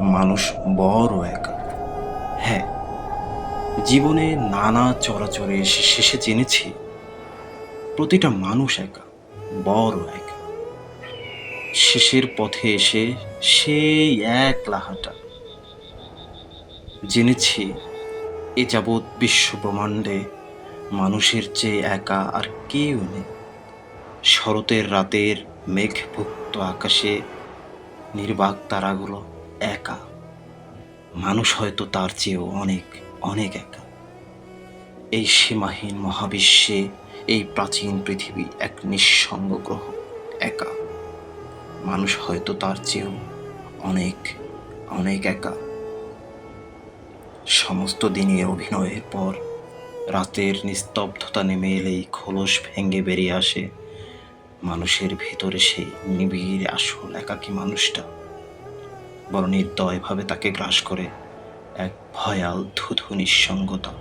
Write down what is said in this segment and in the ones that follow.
মানুষ বড় একা। হ্যাঁ জীবনে নানা চরাচরে এসে শেষে জেনেছি, প্রতিটা মানুষ একা, বড় একা। শেষের পথে এসে সেই এক লাহাটা। জেনেছি, এ যাবৎ বিশ্ব ব্রহ্মাণ্ডে মানুষের চেয়ে একা আর কেউ নেই। শরতের রাতের মেঘভুক্ত আকাশে নির্বাক তারাগুলো একা। মানুষ হয়তো তার চেয়েও অনেক অনেক একা। এই সীমাহীন মহাবিশ্বে এই প্রাচীন পৃথিবী এক নিঃসঙ্গ গ্রহ, একা। মানুষ হয়তো তার চেয়েও অনেক অনেক একা। সমস্ত দিনের অভিনয়ের পর রাতের নিস্তব্ধতা নেমে এলেই খোলস ভেঙে বেরিয়ে আসে মানুষের ভেতরে সেই নিবিড় আসল একাকী মানুষটা। বড় নির্দয়ভাবে তাকে গ্রাস করে এক ভয়াল ধুধু নিঃসঙ্গতা।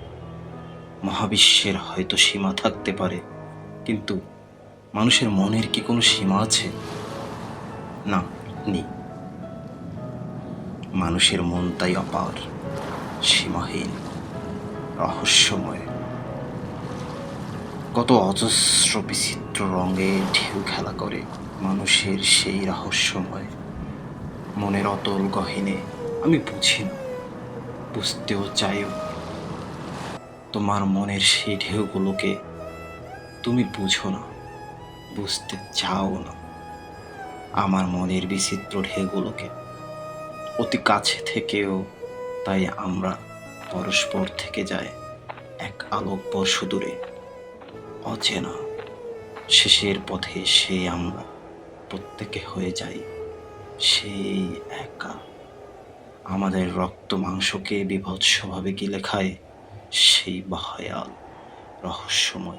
মহাবিশ্বের হয়তো সীমা থাকতে পারে, কিন্তু মানুষের মনের কি কোনো সীমা আছে? না, নেই। মানুষের মন তাই অপার, সীমাহীন, রহস্যময়। কত অজস্র বিচিত্র রঙে ঢেউ খেলা করে মানুষের সেই রহস্যময়। মনের অতল গহিনে, আমি বুঝি না, বুঝতেও চাইও তোমার মনের সেই ঢেউগুলোকে তুমি বুঝো না, বুঝতে চাও না। আমার মনের বিচিত্র ঢেউগুলোকে অতি কাছে থেকেও তাই আমরা পরস্পর থেকে যায় এক আলোক বর্ষ দূরে। অচেনা, শেষের পথে সে আমরা প্রত্যেকে হয়ে যাই। সেই একা। আমাদের রক্ত মাংসকে বিভৎসভাবে গিলে খায় সেই বাহায়াল রহস্যময়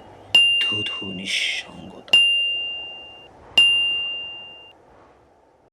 ধুধু নিঃসঙ্গতা।